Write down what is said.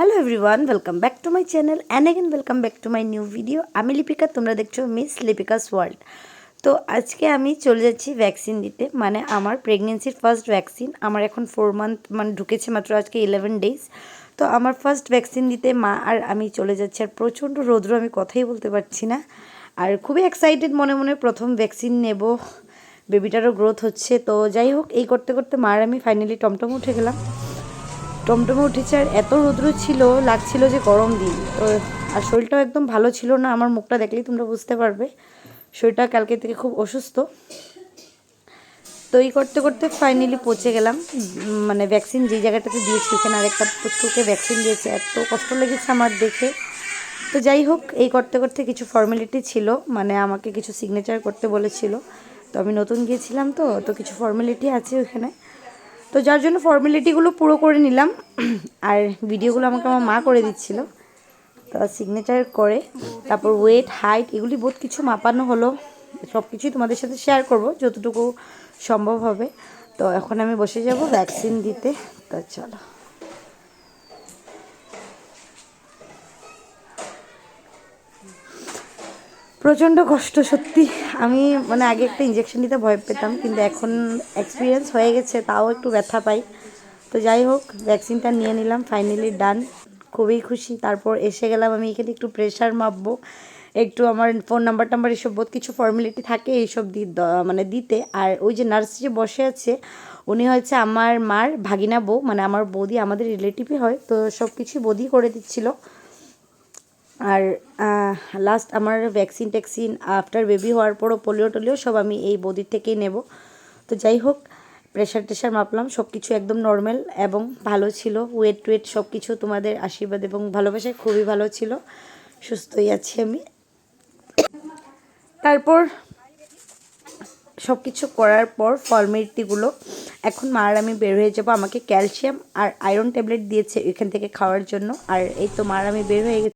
Hello everyone welcome back to my channel and again welcome back to my new video আমি লিপিকা, তোমরা দেখছ miss লিপিকাস world তো আজকে আমি চলে যাচ্ছি ভ্যাকসিন দিতে মানে আমার প্রেগনেন্সির ফার্স্ট ভ্যাকসিন আমার এখন ফোর মান্থ মানে ঢুকেছে মাত্র আজকে ইলেভেন ডেজ তো আমার ফার্স্ট ভ্যাকসিন দিতে মা আর আমি চলে যাচ্ছি আর প্রচণ্ড রৌদ্র, আমি কথাই বলতে পারছি না। আর খুবই এক্সাইটেড মনে মনে প্রথম ভ্যাকসিন নেব বেবিটারও গ্রোথ হচ্ছে। তো যাই হোক, এই করতে করতে মার আমি ফাইনালি টমটম উঠে গেলাম। টমটমে উঠেছে আর এত রৌদ্র ছিল, লাগছিল যে গরম দিন। তো, আর শরীরটাও একদম ভালো ছিল না, আমার মুখটা দেখলেই তোমরা বুঝতে পারবে। শরীরটা কালকে থেকে খুব অসুস্থ। তো এই করতে করতে ফাইনালি পৌঁছে গেলাম। মানে ভ্যাকসিন যে জায়গাটাতে দিয়েছি, ওখানে আরেকটা পুচকুকে ভ্যাকসিন দিয়েছে। এত কষ্ট লেগেছে আমার দেখে। তো যাই হোক, এই করতে করতে কিছু ফর্মালিটি ছিল মানে আমাকে কিছু সিগনেচার করতে বলেছিল। তো আমি নতুন গিয়েছিলাম তো তো কিছু ফর্মালিটি আছে ওখানে। তো যার জন্য ফর্মালিটিগুলো পুরো করে নিলাম। আর ভিডিওগুলো আমাকে আমার মা করে দিচ্ছিল। তো সিগনেচার করে, তারপর ওয়েট হাইট এগুলি বহুত কিছু মাপানো হলো। সব কিছুই তোমাদের সাথে শেয়ার করব, যতটুকু সম্ভব হবে। তো এখন আমি বসে যাব ভ্যাকসিন দিতে। তো চলো। প্রচণ্ড কষ্ট, সত্যি। আমি মানে আগে একটা ইঞ্জেকশন দিতে ভয় পেতাম, কিন্তু এখন এক্সপিরিয়েন্স হয়ে গেছে, তাও একটু ব্যথা পাই। তো যাই হোক ভ্যাকসিনটা নিয়ে নিলাম ফাইনালি ডান খুবই খুশি। তারপর এসে গেলাম, আমি এখানে একটু প্রেশার মাপবো। একটু আমার ফোন নাম্বার টাম্বার এসব বহুত কিছু ফর্মালিটি থাকে, এইসব দি মানে দিতে। আর ওই যে নার্স যে বসে আছে, উনি হচ্ছে আমার মার ভাগিনা বউ মানে আমার বৌদি, আমাদের রিলেটিভই হয়। তো সব কিছুই বৌদি করে দিচ্ছিল। আর লাস্ট আমার ভ্যাকসিন ট্যাক্সিন আফটার বেবি হওয়ার পরও পোলিও টোলিও সব আমি এই বদির থেকেই নেব। তো যাই হোক প্রেশার টেশার মাপলাম সব কিছু একদম নর্মাল এবং ভালো ছিল। ওয়েট টুয়েট সব কিছু তোমাদের আশীর্বাদ এবং ভালোবাসায় খুবই ভালো ছিল। সুস্থই আছি আমি। তারপর সব কিছু করার পর ফর্মালিটিগুলো এখন মার আমি বের হয়ে যাব, আমাকে ক্যালসিয়াম আর আয়রন ট্যাবলেট দিয়েছে এখান থেকে খাওয়ার জন্য। আর এই তো মার আমি বের হয়ে